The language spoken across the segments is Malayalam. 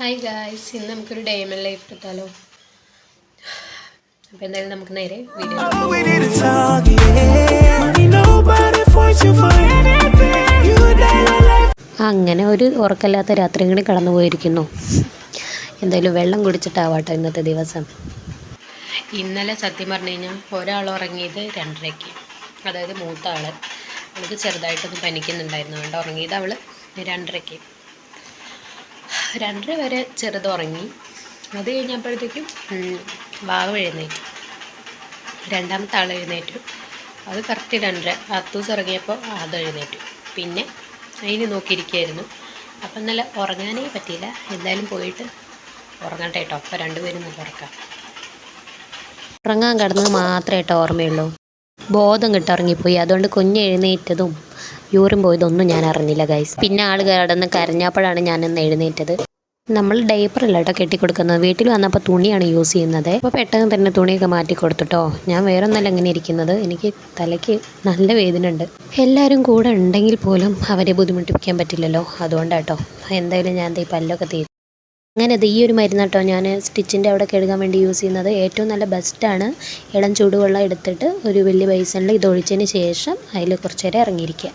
ഹായ് ഗായ്സ് ഇന്ന് നമുക്കൊരു ഡേമൻ ലൈഫ് എടുത്താലോ? അപ്പോൾ എന്തായാലും നമുക്ക് നേരെ. അങ്ങനെ ഒരു ഉറക്കല്ലാത്ത രാത്രി കൂടി കടന്നു പോയിരിക്കുന്നു. എന്തായാലും വെള്ളം കുടിച്ചിട്ടാവാട്ടോ ഇന്നത്തെ ദിവസം. ഇന്നലെ സത്യം പറഞ്ഞു കഴിഞ്ഞാൽ ഒരാൾ ഉറങ്ങിയത് രണ്ടരയ്ക്ക്. അതായത് മൂത്ത ആൾ അവൾക്ക് ചെറുതായിട്ടൊന്ന് പനിക്കുന്നുണ്ടായിരുന്നു. അതുകൊണ്ട് ഉറങ്ങിയത് അവൾ രണ്ടരയ്ക്ക്. രണ്ടര വരെ ചെറുത് ഉറങ്ങി അത് കഴിഞ്ഞപ്പോഴത്തേക്കും വാവ് എഴുന്നേറ്റു. രണ്ടാമത്തെ ആൾ എഴുന്നേറ്റു. അത് കറക്റ്റ് രണ്ടര. അത്തൂസ് ഇറങ്ങിയപ്പോൾ അത് എഴുന്നേറ്റു. പിന്നെ അതിന് നോക്കിയിരിക്കുകയായിരുന്നു. അപ്പം നല്ല ഉറങ്ങാനേ പറ്റിയില്ല. എന്തായാലും പോയിട്ട് ഉറങ്ങട്ടെ കേട്ടോ. അപ്പോൾ രണ്ടുപേരും നല്ല ഉറക്കാം. ഉറങ്ങാൻ കിടന്നത് മാത്രമേ കേട്ടോ ഓർമ്മയുള്ളൂ. ബോധം കിട്ടി ഉറങ്ങിപ്പോയി. അതുകൊണ്ട് കുഞ്ഞ് എഴുന്നേറ്റതും യൂറിൻ പോയതൊന്നും ഞാൻ അറിഞ്ഞില്ല ഗൈസ് പിന്നെ ആൾ കിടന്ന് കരഞ്ഞപ്പോഴാണ് ഞാനൊന്ന് എഴുന്നേറ്റത്. നമ്മൾ ഡൈപ്പർ അല്ല കേട്ടോ കെട്ടിക്കൊടുക്കുന്നത്. വീട്ടിൽ വന്നപ്പോൾ തുണിയാണ് യൂസ് ചെയ്യുന്നത്. അപ്പോൾ പെട്ടെന്ന് തന്നെ തുണിയൊക്കെ മാറ്റി കൊടുത്തിട്ടോ. ഞാൻ വേറെ ഒന്നല്ല ഇങ്ങനെ ഇരിക്കുന്നത്. എനിക്ക് തലയ്ക്ക് നല്ല വേദന ഉണ്ട്. എല്ലാവരും കൂടെ ഉണ്ടെങ്കിൽ പോലും അവരെ ബുദ്ധിമുട്ടിപ്പിക്കാൻ പറ്റില്ലല്ലോ. അതുകൊണ്ടാട്ടോ. എന്തായാലും ഞാൻ ഈ പല്ലൊക്കെ തീരും അങ്ങനെ ഈ ഒരു മരുന്ന് കേട്ടോ ഞാൻ സ്റ്റിച്ചിന്റെ അവിടെ കെടുക്കാൻ വേണ്ടി യൂസ് ചെയ്യുന്നത്. ഏറ്റവും നല്ല ബെസ്റ്റാണ് ഇളം ചൂടുവെള്ളം എടുത്തിട്ട് ഒരു വലിയ ബേസണിൽ ഇത് ഒഴിച്ചതിന് ശേഷം അതിൽ കുറച്ച് നേരം ഇറങ്ങിയിരിക്കുക.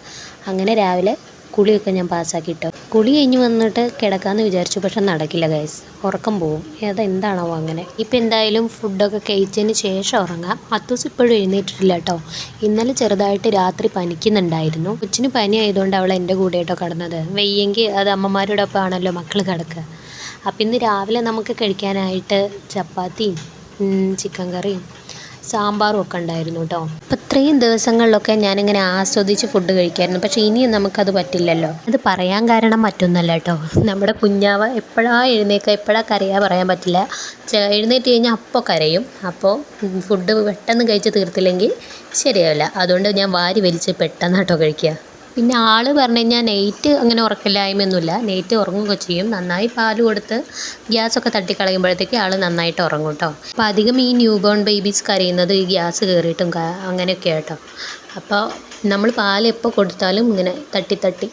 അങ്ങനെ രാവിലെ കുളിയൊക്കെ ഞാൻ പാസ്സാക്കി ഇട്ടോ കുളി കഴിഞ്ഞ് വന്നിട്ട് കിടക്കാമെന്ന് വിചാരിച്ചു പക്ഷെ നടക്കില്ല ഗൈസ് ഉറക്കം പോവും. ഏതാ എന്താണോ അങ്ങനെ. ഇപ്പം എന്തായാലും ഫുഡൊക്കെ കഴിച്ചതിന് ശേഷം ഉറങ്ങാം. അത്തൂസ് ഇപ്പോഴും എഴുന്നേറ്റിട്ടില്ല കേട്ടോ. ഇന്നലെ ചെറുതായിട്ട് രാത്രി പനിക്കുന്നുണ്ടായിരുന്നു. കൊച്ചിന് പനി ആയതുകൊണ്ട് അവൾ എന്റെ കൂടെ കേട്ടോ കിടന്നത്. വെയ്യെങ്കിൽ അത് അമ്മമാരോടൊപ്പം ആണല്ലോ മക്കൾ കിടക്കുക. അപ്പം ഇന്ന് രാവിലെ നമുക്ക് കഴിക്കാനായിട്ട് ചപ്പാത്തിയും ചിക്കൻ കറിയും സാമ്പാറും ഒക്കെ ഉണ്ടായിരുന്നു കേട്ടോ അപ്പം ഇത്രയും ദിവസങ്ങളിലൊക്കെ ഞാനിങ്ങനെ ആസ്വദിച്ച് ഫുഡ് കഴിക്കായിരുന്നു. പക്ഷേ ഇനിയും നമുക്കത് പറ്റില്ലല്ലോ. അത് പറയാൻ കാരണം മറ്റൊന്നല്ല കേട്ടോ നമ്മുടെ കുഞ്ഞാവ എപ്പോഴാ എഴുന്നേക്കുക എപ്പോഴാ കരയാ പറയാൻ പറ്റില്ല. എഴുന്നേറ്റ് കഴിഞ്ഞാൽ അപ്പോൾ കരയും. അപ്പോൾ ഫുഡ് പെട്ടെന്ന് കഴിച്ച് തീർത്തില്ലെങ്കിൽ ശരിയാവില്ല. അതുകൊണ്ട് ഞാൻ വാരി വലിച്ച് പെട്ടെന്ന് കേട്ടോ കഴിക്കുക. പിന്നെ ആൾ പറഞ്ഞു കഴിഞ്ഞാൽ നെയ്റ്റ് അങ്ങനെ ഉറക്കില്ലായ്മയൊന്നുമില്ല. നെയ്റ്റ് ഉറങ്ങുകയൊക്കെ ചെയ്യും. നന്നായി പാൽ കൊടുത്ത് ഗ്യാസൊക്കെ തട്ടിക്കളയുമ്പോഴത്തേക്ക് ആൾ നന്നായിട്ട് ഉറങ്ങും കേട്ടോ. അപ്പോൾ അധികം ഈ ന്യൂ ബോൺ ബേബീസ് കരയുന്നത് ഈ ഗ്യാസ് കയറിയിട്ടും അങ്ങനെയൊക്കെ കേട്ടോ അപ്പോൾ നമ്മൾ പാൽ എപ്പോൾ കൊടുത്താലും ഇങ്ങനെ തട്ടി തട്ടി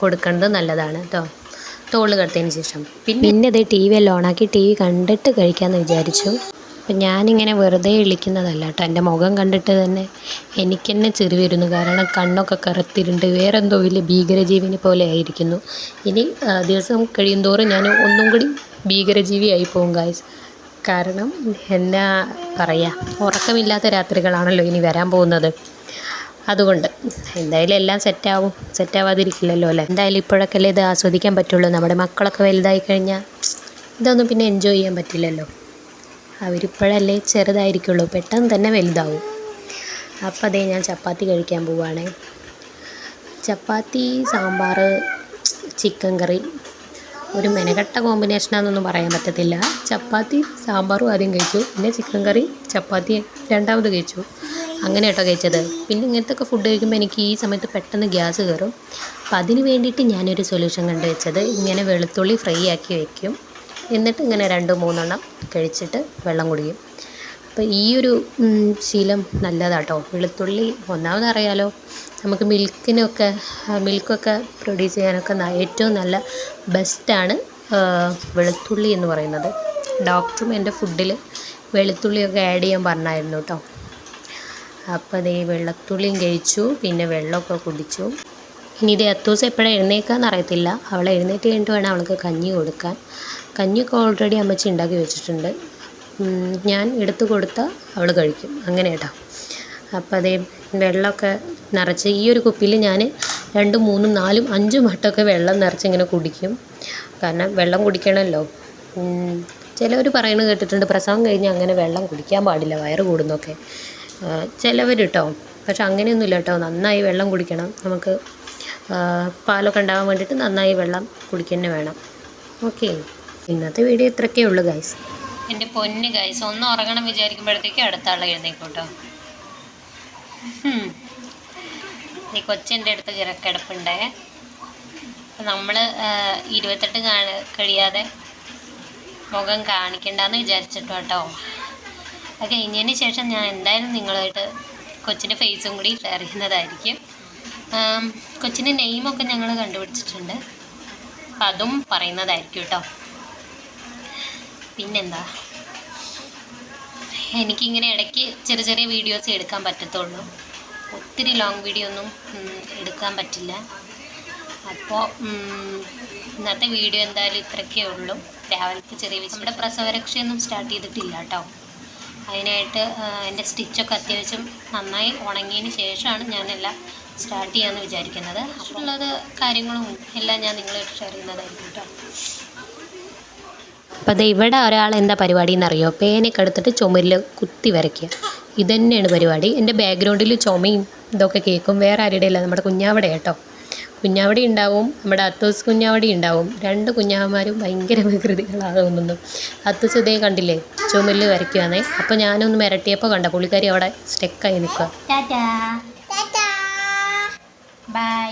കൊടുക്കേണ്ടത് നല്ലതാണ് കേട്ടോ. തോൾ കടത്തതിന് ശേഷം. പിന്നെ ഇതേ ടി വി എല്ലാം ഓണാക്കി ടി വി കണ്ടിട്ട് കഴിക്കാമെന്ന് വിചാരിച്ചു. അപ്പം ഞാനിങ്ങനെ വെറുതെ ഇളിക്കുന്നതല്ല കേട്ടോ എന്റെ മുഖം കണ്ടിട്ട് തന്നെ എനിക്ക് തന്നെ ചെറി വരുന്നു. കാരണം കണ്ണൊക്കെ കറുത്തിരുണ്ട് വേറെന്തോ വലിയ ഭീകരജീവിനെ പോലെ ആയിരിക്കുന്നു. ഇനി ദിവസം കഴിയുന്തോറും ഞാൻ ഒന്നും കൂടി ഭീകരജീവിയായി പോകും ഗായ്സ് കാരണം എന്നാ പറയുക ഉറക്കമില്ലാത്ത രാത്രികളാണല്ലോ ഇനി വരാൻ പോകുന്നത്. അതുകൊണ്ട് എന്തായാലും എല്ലാം സെറ്റാവും. സെറ്റാവാതിരിക്കില്ലല്ലോ അല്ലേ? എന്തായാലും ഇപ്പോഴൊക്കെ ഇത് ആസ്വദിക്കാൻ പറ്റുള്ളൂ. നമ്മുടെ മക്കളൊക്കെ വലുതായി കഴിഞ്ഞാൽ ഇതൊന്നും പിന്നെ എൻജോയ് ചെയ്യാൻ പറ്റില്ലല്ലോ. അവരിപ്പോഴല്ലേ ചെറുതായിരിക്കുള്ളൂ. പെട്ടെന്ന് തന്നെ വലുതാവും. അപ്പോൾ അതേ ഞാൻ ചപ്പാത്തി കഴിക്കാൻ പോവുകയാണ് ചപ്പാത്തി സാമ്പാർ ചിക്കൻ കറി. ഒരു മെനകെട്ട കോമ്പിനേഷനാണെന്നൊന്നും പറയാൻ പറ്റത്തില്ല. ചപ്പാത്തി സാമ്പാറും ആദ്യം കഴിച്ചു. പിന്നെ ചിക്കൻ കറി ചപ്പാത്തി രണ്ടാമത് കഴിച്ചു. അങ്ങനെ കേട്ടോ കഴിച്ചത്. പിന്നെ ഇങ്ങനത്തെ ഒക്കെ ഫുഡ് കഴിക്കുമ്പോൾ എനിക്ക് ഈ സമയത്ത് പെട്ടെന്ന് ഗ്യാസ് കയറും. അപ്പം അതിന് വേണ്ടിയിട്ട് ഞാനൊരു സൊല്യൂഷൻ കണ്ടുവച്ചത്. ഇങ്ങനെ വെളുത്തുള്ളി ഫ്രൈ ആക്കി വെക്കും. എന്നിട്ട് ഇങ്ങനെ രണ്ട് മൂന്നെണ്ണം കഴിച്ചിട്ട് വെള്ളം കുടിക്കും. അപ്പോൾ ഈ ഒരു ശീലം നല്ലതാട്ടോ. വെളുത്തുള്ളി ഒന്നാമത് അറിയാലോ നമുക്ക് മിൽക്കിനൊക്കെ മിൽക്കൊക്കെ പ്രൊഡ്യൂസ് ചെയ്യാനൊക്കെ ഏറ്റവും നല്ല ബെസ്റ്റാണ് വെളുത്തുള്ളി എന്ന് പറയുന്നത്. ഡോക്ടറും എന്റെ ഫുഡിൽ വെളുത്തുള്ളിയൊക്കെ ആഡ് ചെയ്യാൻ പറഞ്ഞായിരുന്നു കേട്ടോ അപ്പോൾ അതേ വെള്ളത്തുള്ളിയും കഴിച്ചു പിന്നെ വെള്ളമൊക്കെ കുടിച്ചു. ഇനി ഇത് എത്തൂസം എപ്പോഴാണ് എഴുന്നേക്കാന്ന് അറിയത്തില്ല. അവളെ എഴുന്നേറ്റ് കഴിഞ്ഞിട്ട് വേണം അവൾക്ക് കഞ്ഞി കൊടുക്കാൻ. കഞ്ഞിയൊക്കെ ഓൾറെഡി അമ്മച്ചി ഉണ്ടാക്കി വെച്ചിട്ടുണ്ട്. ഞാൻ എടുത്തു കൊടുത്താൽ അവൾ കഴിക്കും. അങ്ങനെ കേട്ടോ അപ്പോൾ അതേ വെള്ളമൊക്കെ നിറച്ച് ഈ ഒരു കുപ്പിയിൽ ഞാൻ രണ്ടും മൂന്നും നാലും അഞ്ചും വട്ടമൊക്കെ വെള്ളം നിറച്ച് ഇങ്ങനെ കുടിക്കും. കാരണം വെള്ളം കുടിക്കണമല്ലോ ചിലവർ പറയുന്നത് കേട്ടിട്ടുണ്ട് പ്രസവം കഴിഞ്ഞ് അങ്ങനെ വെള്ളം കുടിക്കാൻ പാടില്ല വയറ് കൂടുന്നൊക്കെ. ചിലവർ കേട്ടോ പക്ഷെ അങ്ങനെയൊന്നുമില്ല കേട്ടോ. നന്നായി വെള്ളം കുടിക്കണം. നമുക്ക് പാലൊക്കെ ഉണ്ടാകാൻ വേണ്ടിയിട്ട് നന്നായി വെള്ളം കുടിക്കുക തന്നെ വേണം. ഓക്കെ. ഇന്നത്തെ വീഡിയോ ഇത്രയൊക്കെ ഉള്ളൂ ഗൈസ് എന്റെ പൊന്ന് ഗൈസ് ഒന്ന് ഉറങ്ങണം വിചാരിക്കുമ്പോഴത്തേക്കും അടുത്ത ആളെ എഴുന്നേക്കോട്ടോ ഈ കൊച്ചിന്റെ അടുത്ത് കിടപ്പുണ്ടേ നമ്മൾ ഇരുപത്തെട്ട് കാണ കഴിയാതെ മുഖം കാണിക്കണ്ടെന്ന് വിചാരിച്ചിട്ടോ കേട്ടോ. അത് കഴിഞ്ഞതിന് ശേഷം ഞാൻ എന്തായാലും നിങ്ങളുമായിട്ട് കൊച്ചിന്റെ ഫേസും കൂടി ഷെയർ ചെയ്യുന്നതായിരിക്കും. കൊച്ചിന്റെ നെയിമൊക്കെ ഞങ്ങൾ കണ്ടുപിടിച്ചിട്ടുണ്ട്. അപ്പം അതും പറയുന്നതായിരിക്കും കേട്ടോ. പിന്നെന്താ? എനിക്കിങ്ങനെ ഇടയ്ക്ക് ചെറിയ ചെറിയ വീഡിയോസ് എടുക്കാൻ പറ്റത്തുള്ളൂ. ഒത്തിരി ലോങ് വീഡിയോ ഒന്നും എടുക്കാൻ പറ്റില്ല. അപ്പോൾ ഇന്നത്തെ വീഡിയോ എന്തായാലും ഇത്രയ്ക്കേ ഉള്ളൂ. രാവിലത്തെ ചെറിയ നമ്മുടെ പ്രസവരക്ഷയൊന്നും സ്റ്റാർട്ട് ചെയ്തിട്ടില്ല കേട്ടോ അതിനായിട്ട് എന്റെ സ്റ്റിച്ചൊക്കെ അത്യാവശ്യം നന്നായി ഉണങ്ങിയതിന് ശേഷമാണ് ഞാനെല്ലാം സ്റ്റാർട്ട് ചെയ്യാമെന്ന് വിചാരിക്കുന്നത്. അപ്പോൾ ഉള്ളത് കാര്യങ്ങളും എല്ലാം ഞാൻ നിങ്ങളായിട്ട് ഷെയർ ചെയ്യുന്നതായിരിക്കും കേട്ടോ അപ്പോൾ അത് ഇവിടെ ഒരാൾ എന്താ പരിപാടി എന്നറിയോ പേനയൊക്കെ എടുത്തിട്ട് ചുമരിൽ കുത്തി വരയ്ക്കുക. ഇതന്നെയാണ് പരിപാടി. എന്റെ ബാക്ക്ഗ്രൗണ്ടിൽ ചുമയും ഇതൊക്കെ കേൾക്കും. വേറെ ആരുടെ അല്ല. നമ്മുടെ കുഞ്ഞാവിടെ കേട്ടോ. കുഞ്ഞാവടി ഉണ്ടാവും. നമ്മുടെ അത്തൂസ് കുഞ്ഞാവടി ഉണ്ടാവും. രണ്ട് കുഞ്ഞാവന്മാരും ഭയങ്കര വികൃതികളാണ് തോന്നുന്നു. അത്തൂസ് ഇതേ കണ്ടില്ലേ? ചുമരിൽ വരയ്ക്കുകയാണേ അപ്പോൾ ഞാനൊന്ന് മിരട്ടിയപ്പോൾ കണ്ട? പുള്ളിക്കാരി അവിടെ സ്റ്റെക്കായി നിൽക്കുക ബൈ.